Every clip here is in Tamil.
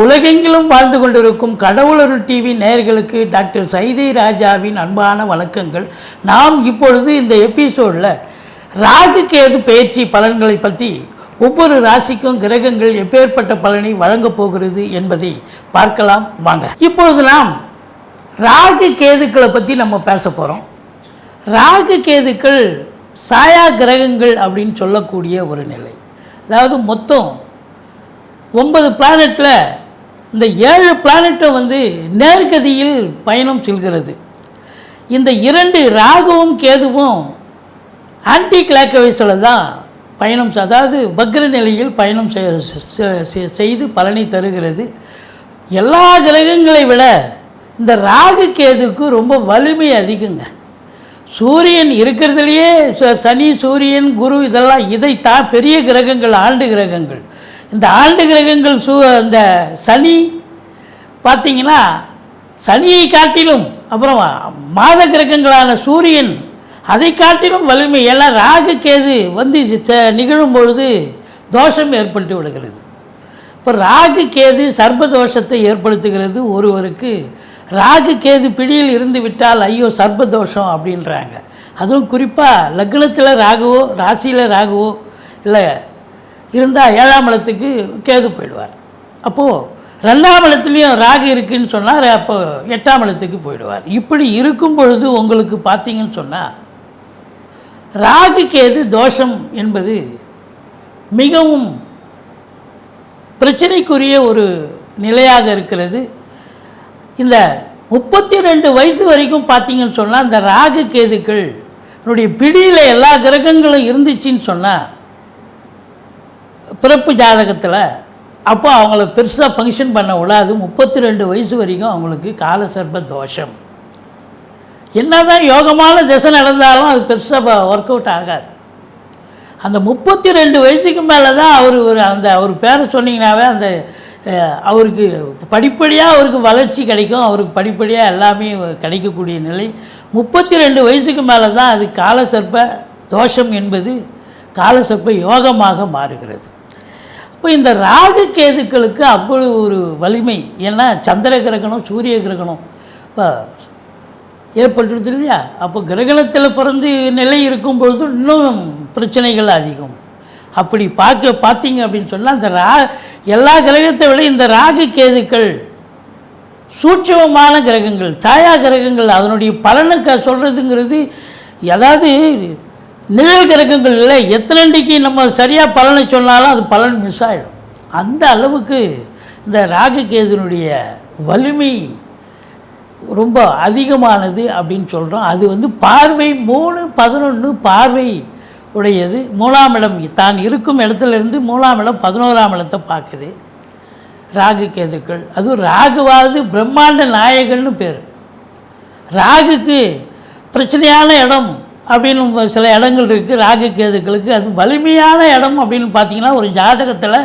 உலகெங்கிலும் வாழ்ந்து கொண்டிருக்கும் கடவுளருள் டிவி நேயர்களுக்கு டாக்டர் சைதை ராஜாவின் அன்பான வணக்கங்கள். நாம் இப்பொழுது இந்த எபிசோடில் ராகு கேது பயிற்சி பலன்களை பற்றி ஒவ்வொரு ராசிக்கும் கிரகங்கள் எப்பேற்பட்ட பலனை வழங்கப் போகிறது என்பதை பார்க்கலாம் வாங்க. இப்பொழுது நாம் ராகு கேதுக்களை பற்றி நம்ம பேச போகிறோம் ராகு கேதுக்கள் சாயா கிரகங்கள் அப்படின்னு சொல்லக்கூடிய ஒரு நிலை. அதாவது மொத்தம் ஒன்பது பிளானட்டில் இந்த ஏழு பிளானட்டை வந்து நேர்கதியில் பயணம் செல்கிறது. இந்த இரண்டு ராகுவும் கேதுவும் ஆன்டி கிளாக்கவைஸில் தான் பயணம் அதாவது வக்ர நிலையில் பயணம் செ- செய்து பலனை தருகிறது. எல்லா கிரகங்களை விட இந்த ராகு கேதுக்கு ரொம்ப வலிமை அதிகங்க. சூரியன் இருக்கிறதுலையே ச- சனி சூரியன் குரு இதெல்லாம் இதை தா பெரிய கிரகங்கள் ஆண்டு கிரகங்கள். இந்த ஆண்டு கிரகங்கள் சூ இந்த சனி பார்த்தீங்கன்னா சனியை காட்டிலும் அப்புறம் மாத கிரகங்களான சூரியன் அதை காட்டிலும் வலிமை எல்லாம் ராகு கேது வந்து நிகழும் பொழுது தோஷம் ஏற்பட்டு விடுகிறது. இப்போ ராகு கேது சர்ப தோஷத்தை ஏற்படுத்துகிறது ஒருவருக்கு. ராகு கேது பிடியில் இருந்து விட்டால் ஐயோ சர்ப தோஷம் அப்படின்றாங்க. அதுவும் குறிப்பாக லக்னத்தில் ராகுவோ ராசியில் ராகுவோ இல்லை இருந்தால் ஏழாம் இடத்துக்கு கேது போயிடுவார். அப்போது ரெண்டாம் இடத்துலையும் ராகு இருக்குதுன்னு சொன்னால் அப்போ எட்டாம் இடத்துக்கு போயிடுவார். இப்படி இருக்கும் பொழுது உங்களுக்கு பார்த்தீங்கன்னு சொன்னால் ராகு கேது தோஷம் என்பது மிகவும் பிரச்சனைக்குரிய ஒரு நிலையாக இருக்கிறது. இந்த முப்பத்தி ரெண்டு வயசு வரைக்கும் பார்த்தீங்கன்னு சொன்னால் இந்த ராகு கேதுக்கள் என்னுடைய பிடியில் எல்லா கிரகங்களும் இருந்துச்சுன்னு சொன்னால் பிறப்பு ஜாதகத்தில் அப்போ அவங்கள பெருசாக ஃபங்க்ஷன் பண்ண விடாது முப்பத்தி ரெண்டு வயசு வரைக்கும் அவங்களுக்கு காலசர்ப தோஷம். என்னதான் யோகமான திசை நடந்தாலும் அது பெருசாக ஒர்க் அவுட் ஆகாது. அந்த முப்பத்தி ரெண்டு வயசுக்கு மேலே தான் அவர் ஒரு அந்த அவர் பேரை சொன்னீங்கன்னாவே அந்த அவருக்கு படிப்படியாக அவருக்கு வளர்ச்சி கிடைக்கும். அவருக்கு படிப்படியாக எல்லாமே கிடைக்கக்கூடிய நிலை. முப்பத்தி ரெண்டு வயசுக்கு மேலே தான் அது காலசர்ப்ப தோஷம் என்பது காலசர்ப்ப யோகமாக மாறுகிறது. இப்போ இந்த ராகு கேதுக்களுக்கு அவ்வளவு ஒரு வலிமை. ஏன்னா சந்திர கிரகணம் சூரிய கிரகணம். இப்போ ஏற்பட்டுருது இல்லையா? அப்போ கிரகணத்தில் பிறந்து நிலை இருக்கும் பொழுது இன்னும் பிரச்சனைகள் அதிகம். அப்படி பார்க்க பார்த்தீங்க அப்படின்னு சொன்னால் இந்த ரா எல்லா கிரகத்தை விட இந்த ராகு கேதுக்கள் சூட்சமமான கிரகங்கள் தாயா கிரகங்கள் அதனுடைய பலனுக்கு க சொல்கிறதுங்கிறது அதாவது நிழல் கிரகங்களில் எத்தனை எத்தனண்டிக்கு நம்ம சரியாக பலனை சொன்னாலும் அது பலன் மிஸ் ஆகிடும் அந்த அளவுக்கு இந்த ராகு கேதுனுடைய வலிமை ரொம்ப அதிகமானது அப்படின்னு சொல்கிறோம் அது வந்து பார்வை மூணு பதினொன்று பார்வை உடையது. மூணாம் இடம் தான் இருக்கும் இடத்துல இருந்து மூணாம் இடம் பதினோராம் இடத்தை பார்க்குது. ராகு கேதுக்கள் அதுவும் ராகுவாவது பிரம்மாண்ட நாயகன்னு பேர். ராகுக்கு பிரச்சனையான இடம் அப்படின்னு சில இடங்கள் இருக்குது ராகு கேதுக்களுக்கு. அது வலிமையான இடம் அப்படின்னு பார்த்தீங்கன்னா ஒரு ஜாதகத்தில்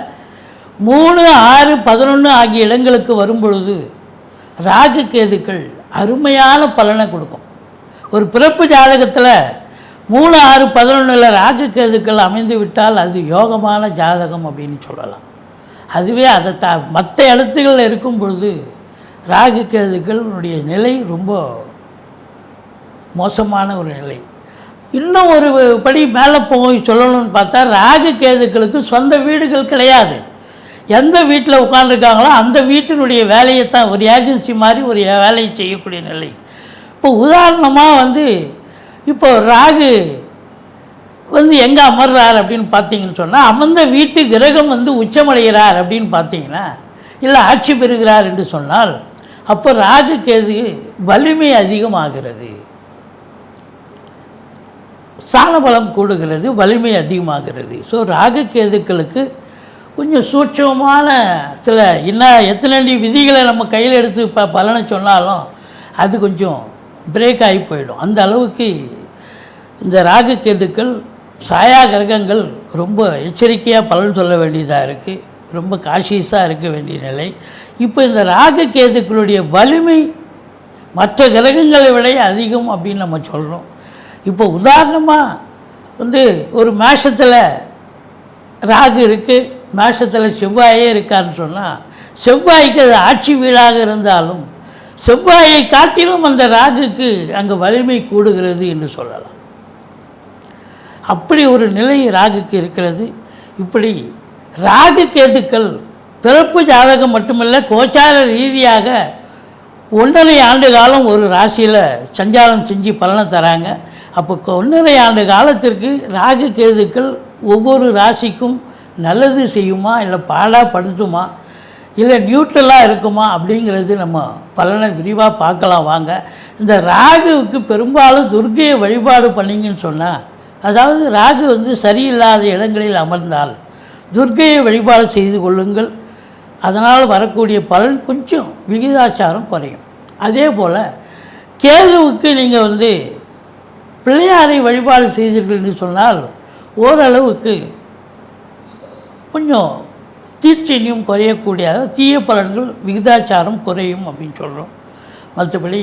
மூணு ஆறு பதினொன்று ஆகிய இடங்களுக்கு வரும் பொழுது ராகு கேதுக்கள் அருமையான பலனை கொடுக்கும். ஒரு பிறப்பு ஜாதகத்தில் மூணு ஆறு பதினொன்றில் ராகு கேதுக்கள் அமைந்து விட்டால் அது யோகமான ஜாதகம் அப்படின்னு சொல்லலாம். அதுவே அதை த மற்ற இடத்துகளில் இருக்கும் பொழுது ராகு கேதுக்களுடைய நிலை ரொம்ப மோசமான ஒரு நிலை. இன்னும் ஒரு படி மேலே போய் சொல்லணும்னு பார்த்தா ராகு கேதுக்களுக்கு சொந்த வீடுகள் கிடையாது. எந்த வீட்டில் உட்காந்துருக்காங்களோ அந்த வீட்டினுடைய வேலையை தான் ஒரு ஏஜென்சி மாதிரி ஒரு வேலையை செய்யக்கூடிய நிலை. இப்போ உதாரணமாக வந்து இப்போ ராகு வந்து எங்கே அமர்றார் அப்படின்னு பார்த்தீங்கன்னு சொன்னால் அமர்ந்த வீட்டு கிரகம் வந்து உச்சமடைகிறார் அப்படின்னு பார்த்தீங்கன்னா இல்லை ஆட்சி பெறுகிறார் என்று சொன்னால் அப்போ ராகு கேது வலிமை அதிகமாகிறது. சாணபலம் கூடுகிறது வலிமை அதிகமாகிறது. ஸோ ராகு கேதுக்களுக்கு கொஞ்சம் சூட்சமான சில என்ன எத்தனை விதிகளை நம்ம கையில் எடுத்து இப்போ பலனை சொன்னாலும் அது கொஞ்சம் பிரேக் ஆகி போயிடும். அந்த அளவுக்கு இந்த ராகு கேதுக்கள் சாயா கிரகங்கள் ரொம்ப எச்சரிக்கையாக பலன் சொல்ல வேண்டியதாக இருக்குது ரொம்ப காஷியஸாக இருக்க வேண்டிய நிலை. இப்போ இந்த ராகு கேதுக்களுடைய வலிமை மற்ற கிரகங்களை விட அதிகம் அப்படின்னு நம்ம சொல்கிறோம் இப்போ உதாரணமாக வந்து ஒரு மேஷத்தில் ராகு இருக்குது மேஷத்தில் செவ்வாயே இருக்கான்னு சொன்னால் செவ்வாய்க்கு அது ஆட்சி வீடாக இருந்தாலும் செவ்வாயை காட்டிலும் அந்த ராகுக்கு அங்கே வலிமை கூடுகிறது என்று சொல்லலாம். அப்படி ஒரு நிலை ராகுக்கு இருக்கிறது. இப்படி ராகு கேதுக்கள் பிறப்பு ஜாதகம் மட்டுமல்ல கோச்சார ரீதியாக ஒன்றரை ஆண்டு காலம் ஒரு ராசியில் சஞ்சாரம் செஞ்சு பலனை தராங்க. அப்போ ஒன்றரை ஆண்டு காலத்திற்கு ராகு கேதுக்கள் ஒவ்வொரு ராசிக்கும் நல்லது செய்யுமா இல்லை பாடாக படுத்துமா இல்லை நியூட்ரலாக இருக்குமா அப்படிங்கிறது நம்ம பலனை விரிவாக பார்க்கலாம் வாங்க. இந்த ராகுவுக்கு பெரும்பாலும் துர்க்கையை வழிபாடு பண்ணீங்கன்னு சொன்னால் அதாவது ராகு வந்து சரியில்லாத இடங்களில் அமர்ந்தால் துர்க்கையை வழிபாடு செய்து கொள்ளுங்கள். அதனால் வரக்கூடிய பலன் கொஞ்சம் விகிதாச்சாரம் குறையும். அதே போல் கேதுவுக்கு நீங்கள் வந்து பிள்ளையாரை வழிபாடு செய்தீர்கள் என்று சொன்னால் ஓரளவுக்கு கொஞ்சம் தீட்சண்யம் குறையக்கூடிய தீய பலன்கள் விகிதாச்சாரம் குறையும் அப்படின்னு சொல்கிறோம் மற்றபடி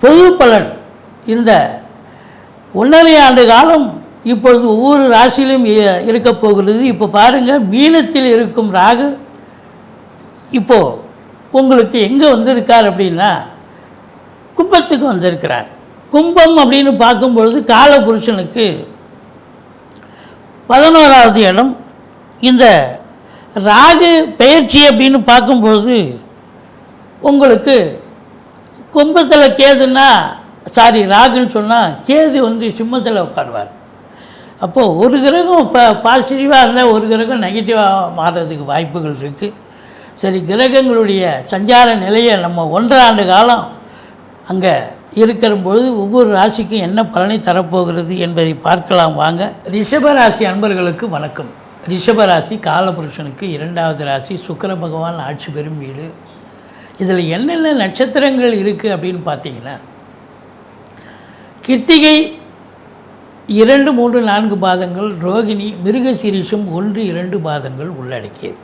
பொது பலன் இந்த ஒன்றரை ஆண்டு காலம் இப்பொழுது ஒவ்வொரு ராசியிலும் இ- இருக்கப் போகிறது. இப்போ பாருங்கள் மீனத்தில் இருக்கும் ராகு இப்போது உங்களுக்கு எங்கே வந்திருக்கார் அப்படின்னா கும்பத்துக்கு வந்திருக்கிறார். கும்பம் அப்படின்னு பார்க்கும் பொழுது காலபுருஷனுக்கு பதினோராவது இடம். இந்த ராகு பெயர்ச்சி அப்படின்னு பார்க்கும்பொழுது உங்களுக்கு கும்பத்தில் கேதுன்னா சாரி ராகுன்னு சொன்னால் கேது வந்து சிம்மத்தில் உட்காருவார். அப்போது ஒரு கிரகம் ப பாசிட்டிவாக இருந்தால் ஒரு கிரகம் நெகட்டிவாக மாறுறதுக்கு வாய்ப்புகள் இருக்குது சரி கிரகங்களுடைய சஞ்சார நிலையை நம்ம ஒன்றரை ஆண்டு காலம் அங்கே இருக்கிற பொழுது ஒவ்வொரு ராசிக்கும் என்ன பலனை தரப்போகிறது என்பதை பார்க்கலாம் வாங்க. ரிஷபராசி அன்பர்களுக்கு வணக்கம். ரிஷபராசி காலபுருஷனுக்கு இரண்டாவது ராசி சுக்கர பகவான் ஆட்சி பெறும் வீடு. இதில் என்னென்ன நட்சத்திரங்கள் இருக்குது அப்படின்னு பார்த்தீங்கன்னா கிருத்திகை இரண்டு மூன்று நான்கு பாதங்கள் ரோகிணி மிருகசீரிஷம் ஒன்று இரண்டு பாதங்கள் உள்ளடக்கியது.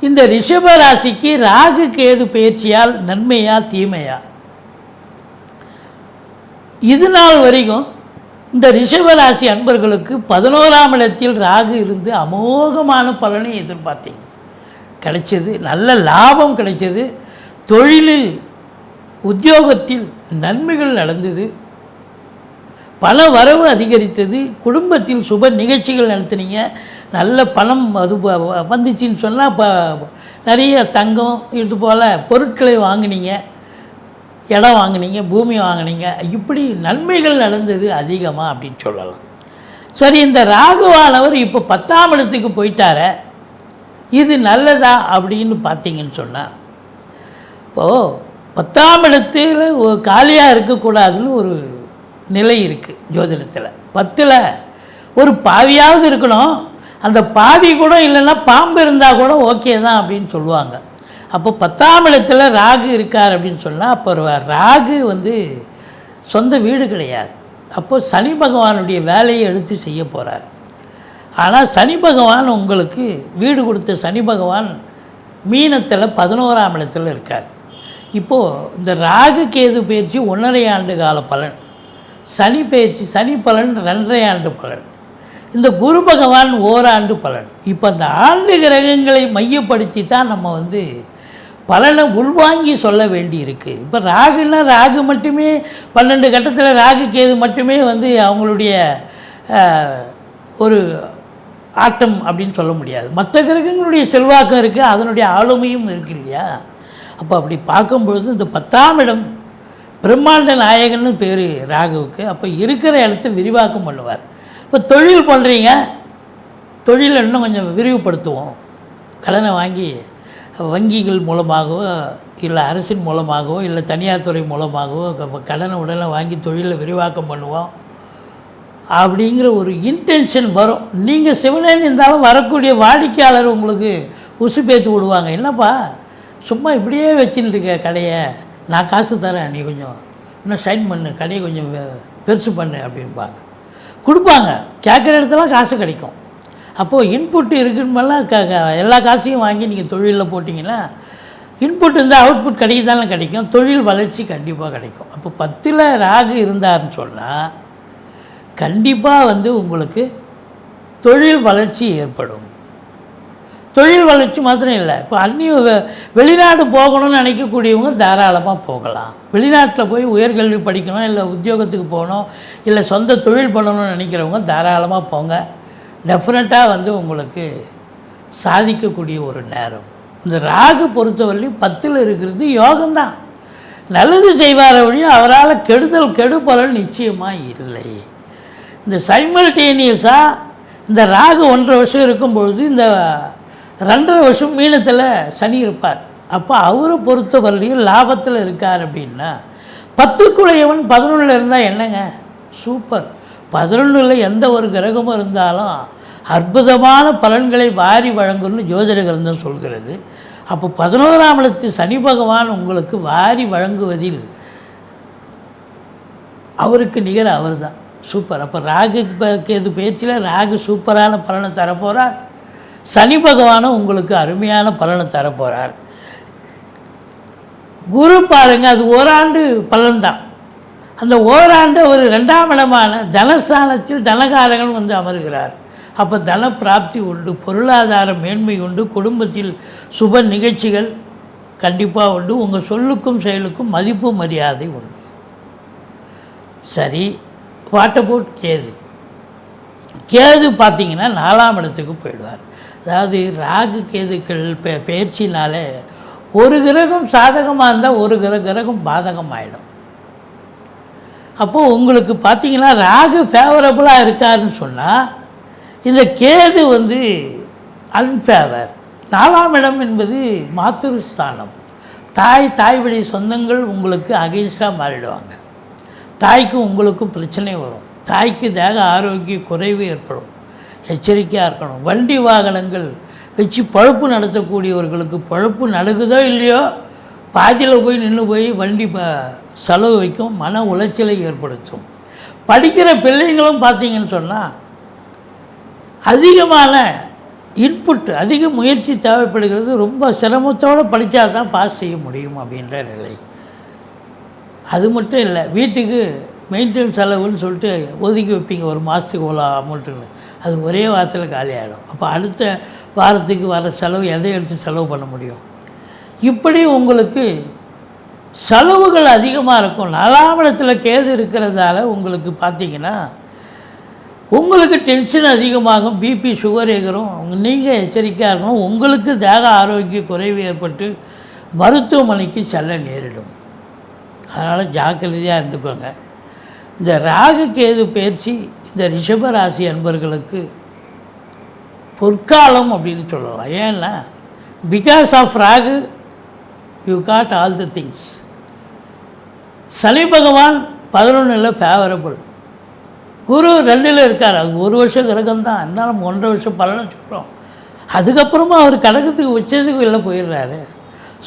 இந்த ரிஷப ராசிக்கு ராகு கேது பயிற்சியால் நன்மையா தீமையா? இது நாள் வரைக்கும் இந்த ரிஷபராசி அன்பர்களுக்கு பதினோராம் இடத்தில் ராகு இருந்து அமோகமான பலனை எதிர்பார்த்தீங்க. கிடைச்சது நல்ல லாபம் கிடைச்சது. தொழிலில் உத்தியோகத்தில் நன்மைகள் நடந்தது. பல வரவு அதிகரித்தது. குடும்பத்தில் சுப நிகழ்ச்சிகள் நடத்துனீங்க. நல்ல பணம் அது வந்துச்சின்னு வந்துச்சுன்னு சொன்னால் இப்போ நிறைய தங்கம் இது போல் பொருட்களை வாங்கினீங்க. இடம் வாங்குனீங்க பூமி வாங்குனீங்க இப்படி நன்மைகள் நடந்தது அதிகமாக அப்படின்னு சொல்லலாம். சரி இந்த ராகுவானவர் இப்போ பத்தாம் இடத்துக்கு போயிட்டார இது நல்லதா அப்படின்னு பார்த்தீங்கன்னு சொன்னால் இப்போது பத்தாம் இடத்துல காலியாக இருக்கக்கூடாதுன்னு ஒரு நிலை இருக்குது ஜோதிடத்தில். பத்தில் ஒரு பாவியாவது இருக்கணும். அந்த பாவி கூட இல்லைன்னா பாம்பு இருந்தால் கூட ஓகே தான் அப்படின்னு சொல்லுவாங்க. அப்போ பத்தாம் இடத்துல ராகு இருக்கார் அப்படின்னு சொன்னால் அப்போ ராகு வந்து சொந்த வீடு கிடையாது. அப்போது சனி பகவானுடைய வேலையை எடுத்து செய்ய போகிறார் ஆனால் சனி பகவான் உங்களுக்கு வீடு கொடுத்த சனி பகவான் மீனத்தில் பதினோராம் இடத்துல இருக்கார். இப்போது இந்த ராகு கேது பயிற்சி ஒன்றரை ஆண்டு கால பலன். சனி பயிற்சி சனி பலன் ரெண்டரை ஆண்டு பலன். இந்த குரு பகவான் ஓராண்டு பலன். இப்போ அந்த ஆண்டு கிரகங்களை மையப்படுத்தி தான் நம்ம வந்து பலனை உள்வாங்கி சொல்ல வேண்டி இருக்குது இப்போ ராகுன்னா ராகு மட்டுமே பன்னெண்டு கட்டத்தில் ராகு கேது மட்டுமே வந்து அவங்களுடைய ஒரு ஆட்டம் அப்படின்னு சொல்ல முடியாது. மற்ற கிரகங்களுடைய செல்வாக்கம் இருக்குது அதனுடைய ஆளுமையும் இருக்கு இல்லையா? அப்போ அப்படி பார்க்கும்பொழுது இந்த பத்தாம் இடம் பிரம்மாண்ட நாயகன்னு பேர் ராகுவுக்கு. அப்போ இருக்கிற இடத்த விரிவாக்கம் பண்ணுவார். இப்போ தொழில் பண்ணுறீங்க தொழிலை இன்னும் கொஞ்சம் விரிவுபடுத்துவோம். கடனை வாங்கி வங்கிகள் மூலமாகவோ இல்லை அரசின் மூலமாகவோ இல்லை தனியார் துறை மூலமாகவோ கடனை உடனே வாங்கி தொழிலை விரிவாக்கம் பண்ணுவோம். அப்படிங்கிற ஒரு இன்டென்ஷன் வரும். நீங்கள் சிவனேன்னு இருந்தாலும் வரக்கூடிய வாடிக்கையாளர் உங்களுக்கு உசு பேத்து விடுவாங்க. என்னப்பா சும்மா இப்படியே வச்சுன்னு இருக்க கடையை? நான் காசு தரேன் நீ கொஞ்சம் இன்னும் ஷைன் பண்ணு கடையை கொஞ்சம் பெருசு பண்ணு அப்படிம்பாங்க. கொடுப்பாங்க. கேட்குற இடத்துல காசு கிடைக்கும். அப்போது இன்புட் இருக்குன்னெல்லாம் க க- எல்லா காசையும் வாங்கி நீங்கள் தொழிலில் போட்டிங்கன்னா இன்புட் இருந்தால் அவுட்புட் கிடைக்க தானே கிடைக்கும். தொழில் வளர்ச்சி கண்டிப்பாக கிடைக்கும். அப்போ பத்தில் ராகு இருந்தாருன்னு சொன்னால் கண்டிப்பாக வந்து உங்களுக்கு தொழில் வளர்ச்சி ஏற்படும். தொழில் வளர்ச்சி மாத்திரம் இல்லை. இப்போ அந்நிய வெளிநாடு போகணும்னு நினைக்கக்கூடியவங்க தாராளமாக போகலாம். வெளிநாட்டில் போய் உயர்கல்வி படிக்கணும் இல்லை உத்தியோகத்துக்கு போகணும் இல்லை சொந்த தொழில் பண்ணணும்னு நினைக்கிறவங்க தாராளமாக போங்க. டெஃபினட்டாக வந்து உங்களுக்கு சாதிக்கக்கூடிய ஒரு நேரம். இந்த ராகு பொறுத்தவரையும் பத்தில் இருக்கிறது யோகம்தான். நல்லது செய்வார வழியும் அவரால் கெடுதல் கெடுபலன் நிச்சயமாக இல்லை. இந்த சைமல்டேனியஸாக இந்த ராகு ஒன்றரை வருஷம் இருக்கும் பொழுது இந்த ரெண்டரை வருஷம் மீனத்தில் சனி இருப்பார். அப்போ அவரை பொறுத்தவரையிலையும் லாபத்தில் இருக்கார் அப்படின்னா பத்துக்குழையவன் பதினொன்றில் இருந்தால் என்னங்க? சூப்பர். பதினொன்றில் எந்த ஒரு கிரகமும் இருந்தாலும் அற்புதமான பலன்களை வாரி வழங்கும்னு ஜோதிட கிரந்தம் சொல்கிறது. அப்போ பதினோராம் இடத்து சனி பகவான் உங்களுக்கு வாரி வழங்குவதில் அவருக்கு நிகர் அவர் தான் சூப்பர். அப்போ ராகு கேது பேச்சில் ராகு சூப்பரான பலனை தரப்போகிறார் சனி பகவானும் உங்களுக்கு அருமையான பலனை தரப்போகிறார் குரு பாருங்க அது ஓராண்டு பலன்தான். அந்த ஓராண்டு ஒரு ரெண்டாம் இடமான தனஸ்தானத்தில் தனகாரகன் வந்து அமர்கிறார். அப்போ தன பிராப்தி உண்டு பொருளாதார மேன்மை உண்டு குடும்பத்தில் சுப நிகழ்ச்சிகள் கண்டிப்பாக உண்டு உங்கள் சொல்லுக்கும் செயலுக்கும் மதிப்பு மரியாதை உண்டு. சரி வாட்டபோட் கேது? கேது பார்த்தீங்கன்னா நாலாம் இடத்துக்கு போயிடுவார். அதாவது ராகு கேதுக்கள் பெ பயிற்சினாலே ஒரு கிரகம் சாதகமாக இருந்தால் ஒரு கிர கிரகம் பாதகம் ஆகிடும் அப்போது உங்களுக்கு பார்த்தீங்கன்னா ராகு ஃபேவரபுளாக இருக்காருன்னு சொன்னால் இந்த கேது வந்து அன்ஃபேவர் நாலாம் இடம் என்பது மாத்துரு ஸ்தானம் தாய் தாய் வழி சொந்தங்கள் உங்களுக்கு அகெயின்ஸ்டாக மாறிடுவாங்க. தாய்க்கும் உங்களுக்கும் பிரச்சனை வரும். தாய்க்கு தேக ஆரோக்கிய குறைவு ஏற்படும். எச்சரிக்கையாக இருக்கணும். வண்டி வாகனங்கள் வச்சு பழப்பு நடத்தக்கூடியவர்களுக்கு பழப்பு நடக்குதோ இல்லையோ பாதியில் போய் நின்று போய் வண்டி செலவு வைக்கும் மன உளைச்சலை ஏற்படுத்தும். படிக்கிற பிள்ளைங்களும் பார்த்தீங்கன்னு சொன்னால் அதிகமான இன்புட் அதிக முயற்சி தேவைப்படுகிறது. ரொம்ப சிரமத்தோடு படித்தா தான் பாஸ் செய்ய முடியும் அப்படின்ற நிலை. அது மட்டும் இல்லை வீட்டுக்கு மெயின்டெனன்ஸ் செலவுன்னு சொல்லிட்டு ஒதுக்கி வைப்பீங்க. ஒரு மாதத்துக்கு இவ்வளோ அமௌண்ட்டுன்னு அது ஒரே வாரத்தில் காலி ஆகிடும் அப்போ அடுத்த வாரத்துக்கு வர செலவு எதை எடுத்து செலவு பண்ண முடியும்? இப்படி உங்களுக்கு செலவுகள் அதிகமாக இருக்கும். நாலாம் இடத்துல கேது இருக்கிறதால உங்களுக்கு பார்த்தீங்கன்னா உங்களுக்கு டென்ஷன் அதிகமாகும் பிபி சுகர் ஏகிறோம் நீங்கள் எச்சரிக்கையாக இருக்கணும் உங்களுக்கு தேக ஆரோக்கிய குறைவு ஏற்பட்டு மருத்துவமனைக்கு செல்ல நேரிடும். அதனால் ஜாக்கிரதையாக இருந்துக்கோங்க. இந்த ராகு கேது பயிற்சி இந்த ரிஷப ராசி அன்பர்களுக்கு பொற்காலம் அப்படின்னு சொல்லலாம். ஏன்னா because of Rahu you got all the things Shani Bhagavan பதினொன்றில் ஃபேவரபுள் குரு ரெண்டில் இருக்கார். அது ஒரு வருஷம் கிரகம் தான். இருந்தாலும் ஒன்றரை வருஷம் பலனை சொல்கிறோம் அதுக்கப்புறமா அவர் கடகத்துக்கு உச்சத்துக்கு வெளில போயிடுறாரு.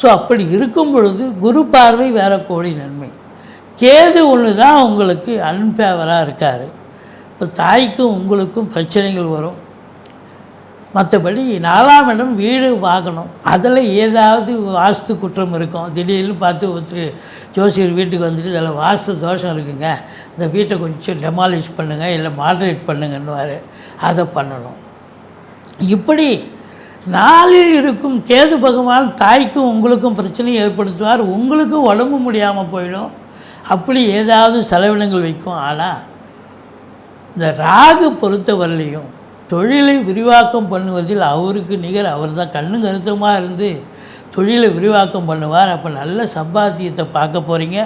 ஸோ அப்படி இருக்கும் பொழுது குரு பார்வை வேறு கோடி நன்மை. கேது ஒன்று தான் உங்களுக்கு அன்ஃபேவராக இருக்கார். இப்போ தாய்க்கும் உங்களுக்கும் பிரச்சனைகள் வரும். மற்றபடி நாலாம் இடம் வீடு வாங்கணும் அதில் ஏதாவது வாஸ்து குற்றம் இருக்கும். திடீர்னு பார்த்து ஒருத்தர் ஜோசியர் வீட்டுக்கு வந்துட்டு அதில் வாஸ்து தோஷம் இருக்குங்க. இந்த வீட்டை கொஞ்சம் டெமாலிஷ் பண்ணுங்கள் இல்லை மாட்ரேட் பண்ணுங்கன்னுவார். அதை பண்ணணும். இப்படி நாளில் இருக்கும் கேது பகவான் தாய்க்கும் உங்களுக்கும் பிரச்சனை ஏற்படுத்துவார். உங்களுக்கும் உடம்பு முடியாமல் போயிடும். அப்படி ஏதாவது செலவினங்கள் வைக்கும். ஆனால் இந்த ராகு பொறுத்தவரையிலையும் தொழிலை விரிவாக்கம் பண்ணுவதில் அவருக்கு நிகர் அவர் தான் கண்ணு கருத்தமாக இருந்து தொழிலை விரிவாக்கம் பண்ணுவார். அப்போ நல்ல சம்பாத்தியத்தை பார்க்க போகிறீங்க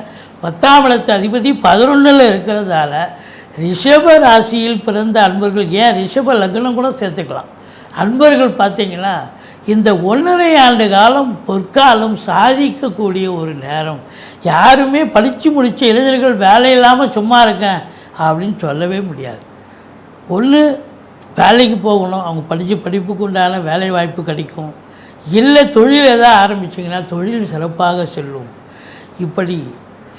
பத்தாம் இடத்து அதிபதி பதினொன்றில் இருக்கிறதால ரிஷப ராசியில் பிறந்த அன்பர்கள் ஏன் ரிஷப லக்னம் கூட சேர்த்துக்கலாம். அன்பர்கள் பார்த்தீங்கன்னா இந்த ஒன்றரை ஆண்டு காலம் பொற்காலம் சாதிக்கக்கூடிய ஒரு நேரம். யாருமே படித்து முடித்த இளைஞர்கள் வேலை இல்லாமல் சும்மா இருக்கேன் அப்படின்னு சொல்லவே முடியாது. ஒன்று வேலைக்கு போகணும். அவங்க படித்த படிப்புக்கு உண்டான வேலை வாய்ப்பு கிடைக்கும். இல்லை தொழில் எதாவது ஆரம்பிச்சிங்கன்னா தொழில் சிறப்பாக செல்லும். இப்படி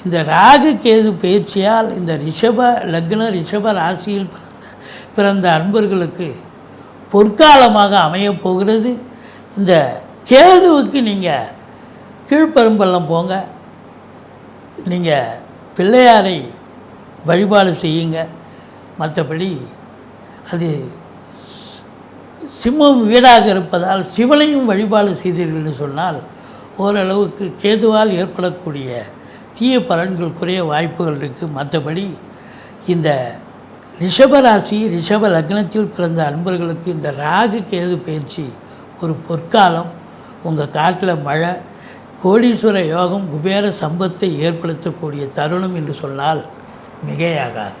இந்த ராகு கேது பயிற்சியால் இந்த ரிஷப லக்ன ரிஷப ராசியில் பிறந்த பிறந்த அன்பர்களுக்கு பொற்காலமாக அமையப் போகிறது. இந்த கேதுவுக்கு நீங்கள் கீழ்ப்பெரும்பள்ளம் போங்க. நீங்கள் பிள்ளையாரை வழிபாடு செய்யுங்க. மற்றபடி அது சிம்மம் வீடாக இருப்பதால் சிவனையும் வழிபாடு செய்தீர்கள் என்று சொன்னால் ஓரளவுக்கு கேதுவால் ஏற்படக்கூடிய தீய பலன்கள் குறைய வாய்ப்புகள் இருக்குது மற்றபடி இந்த ரிஷபராசி ரிஷப லக்னத்தில் பிறந்த அன்பர்களுக்கு இந்த ராகு கேது பயிற்சி ஒரு பொற்காலம். உங்கள் காட்டில் மழை கோடீஸ்வர யோகம் குபேர சம்பத்தை ஏற்படுத்தக்கூடிய தருணம் என்று சொன்னால் மிகையாகாது.